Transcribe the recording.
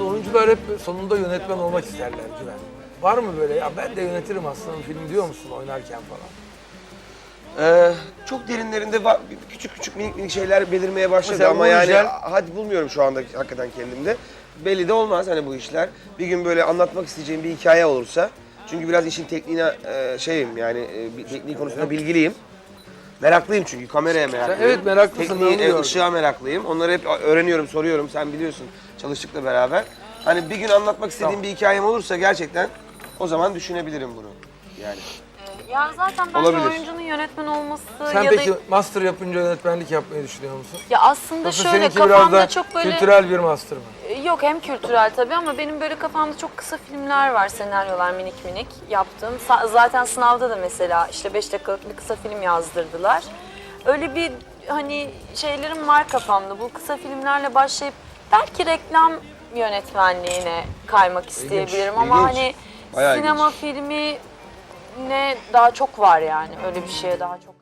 Oyuncular hep sonunda yönetmen olmak isterler Güven. Var mı böyle ya ben de yönetirim aslında film diyor musun oynarken falan? Ee, çok derinlerinde va- küçük küçük minik minik şeyler belirmeye başladı Mesela ama yani güzel- hadi bulmuyorum şu anda hakikaten kendimde. Belli de olmaz hani bu işler. Bir gün böyle anlatmak isteyeceğim bir hikaye olursa. Çünkü biraz işin tekniğine e, şeyim yani e, bir tekniği konusunda bilgiliyim. Meraklıyım çünkü kameraya meraklıyım. evet, meraklısın, onu gördüm. ışığa meraklıyım. Onları hep öğreniyorum, soruyorum. Sen biliyorsun çalıştıkla beraber. Hani bir gün anlatmak istediğim Tamam. bir hikayem olursa gerçekten o zaman düşünebilirim bunu. Yani. Ya zaten bence Olabilir. oyuncunun yönetmen olması Sen ya peki da master yapınca yönetmenlik yapmayı düşünüyor musun? ya aslında Yoksa şöyle seninki biraz kafamda da çok böyle kültürel bir master mı? yok hem kültürel tabii ama benim böyle kafamda çok kısa filmler var, senaryolar minik minik yaptığım. Sa- zaten sınavda da mesela işte 5 dakikalık bir kısa film yazdırdılar. Öyle bir hani şeylerim var kafamda. Bu kısa filmlerle başlayıp belki reklam yönetmenliğine kaymak isteyebilirim ama ilginç. hani Bayağı sinema filmi ne daha çok var yani. Öyle bir şeye daha çok